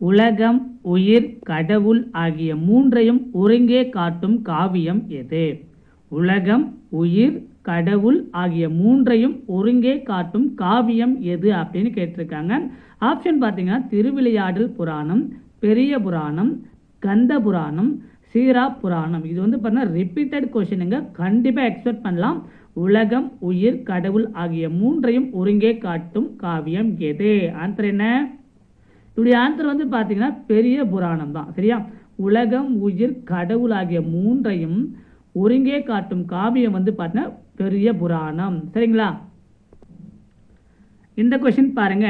உலகம் உயிர் கடவுள் ஆகிய மூன்றையும் ஒருங்கே காட்டும் காவியம் எது? உலகம் உயிர் கடவுள் ஆகிய மூன்றையும் ஒருங்கே காட்டும் காவியம் எது அப்படின்னு கேட்டிருக்காங்க. ஆப்ஷன் பார்த்தீங்கன்னா திருவிளையாடல் புராணம் பெரிய புராணம் கந்த புராணம் சீரா புராணம். இது வந்து பார்த்தீங்கன்னா ரிப்பீட்டட் கொஷினுங்க கண்டிப்பாக எக்ஸ்பெக்ட் பண்ணலாம். உலகம் உயிர் கடவுள் ஆகிய மூன்றையும் ஒருங்கே காட்டும் காவியம் எது? ஆன்சர் என்ன? இப்படி ஆன்சர் வந்து பார்த்தீங்கன்னா பெரிய புராணம் தான். சரியா? உலகம் உயிர் கடவுள் ஆகிய மூன்றையும் ஒருங்கே காட்டும் காவியம் வந்து பார்த்தீங்கன்னா பெரிய புராணம். சரிங்களா? இந்த கொஷின் பாருங்க.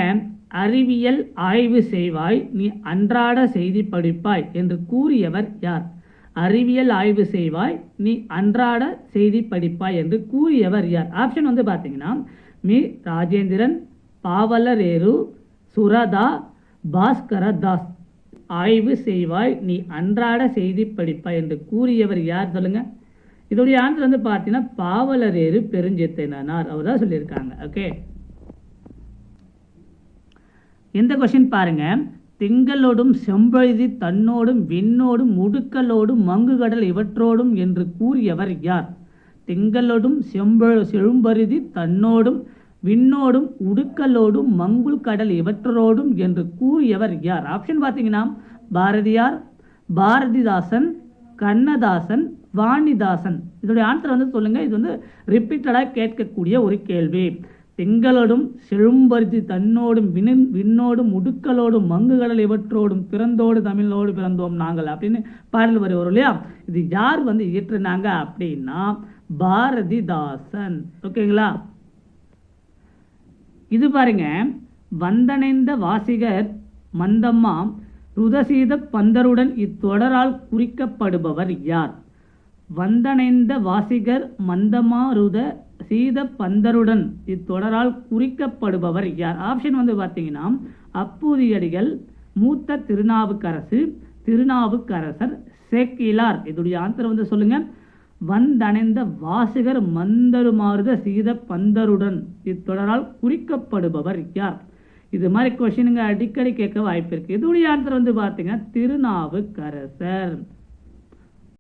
அறிவியல் ஆய்வு செய்வாய் நீ அன்றாட செய்தி படிப்பாய் என்று கூறியவர் யார்? அறிவியல் ஆய்வு செய்வாய் நீ அன்றாட செய்தி படிப்பாய் என்று கூறியவர் யார்? ஆப்ஷன் வந்து பார்த்தீங்கன்னா மீ. ராஜேந்திரன் பாவலரேரு சுரதா பாஸ்கர தாஸ் ஆய்வு செய்வாய் நீ அன்றாட செய்தி படிப்பாய் என்று கூறியவர் யார் சொல்லுங்க? இதோடைய ஆன்சர் வந்து பார்த்தீங்கன்னா பாவலரேறு பெருஞ்சித்தனார் அவர் தான் சொல்லியிருக்காங்க. ஓகே இந்த கொஷின் பாருங்க. திங்களோடும் செம்பழுதி தன்னோடும் விண்ணோடும் முடுக்கலோடும் மங்குகடல் இவற்றோடும் என்று கூறியவர் யார்? திங்களோடும் செம்பழ செழும்பருதி தன்னோடும் விண்ணோடும் உடுக்கலோடும் மங்குள் கடல் இவற்றோடும் என்று கூறியவர் யார்? ஆப்ஷன் பார்த்தீங்கன்னா பாரதியார் பாரதிதாசன் கண்ணதாசன் வாணிதாசன். இதோடைய ஆன்சர் வந்து சொல்லுங்கள் இது வந்து ரிப்பீட்டடாக கேட்கக்கூடிய ஒரு கேள்வி. திங்களோடும் செழும்பருத்தி தன்னோடும் வினின் விண்ணோடும் உடுக்கலோடும் மங்குகடல் இவற்றோடும் பிறந்தோடு தமிழோடு பிறந்தோம் நாங்கள் அப்படின்னு பாடல் வரி வரும் இல்லையா? இது யார் வந்து இயற்றினாங்க அப்படின்னா பாரதிதாசன். ஓகேங்களா இது பாருங்க. வந்தணைந்த வாசிகர் மந்தம்மா ருதசீத பந்தருடன் இத்தொடரால் குறிக்கப்படுபவர் யார்? வந்தணைந்த வாசிகர் மந்தமா ருத சீத பந்தருடன் இத்தொடரால் குறிக்கப்படுபவர் யார்? ஆப்ஷன் வந்து பார்த்தீங்கன்னா அப்பூதியடிகள் மூத்த திருநாவுக்கரசு திருநாவுக்கரசர் சேக்கிலார். இதோடைய ஆன்சர் வந்து சொல்லுங்க. வந்தணைந்த வாசகர் மந்தருமாறுத சீத பந்தருடன். இத்தொடரால் குறிக்கப்படுபவர் யார்? இது மாதிரி கொஷினுங்க அடிக்கடி கேட்க வாய்ப்பு இருக்கு இதோடைய ஆன்சர் வந்து பார்த்தீங்கன்னா திருநாவுக்கரசர்.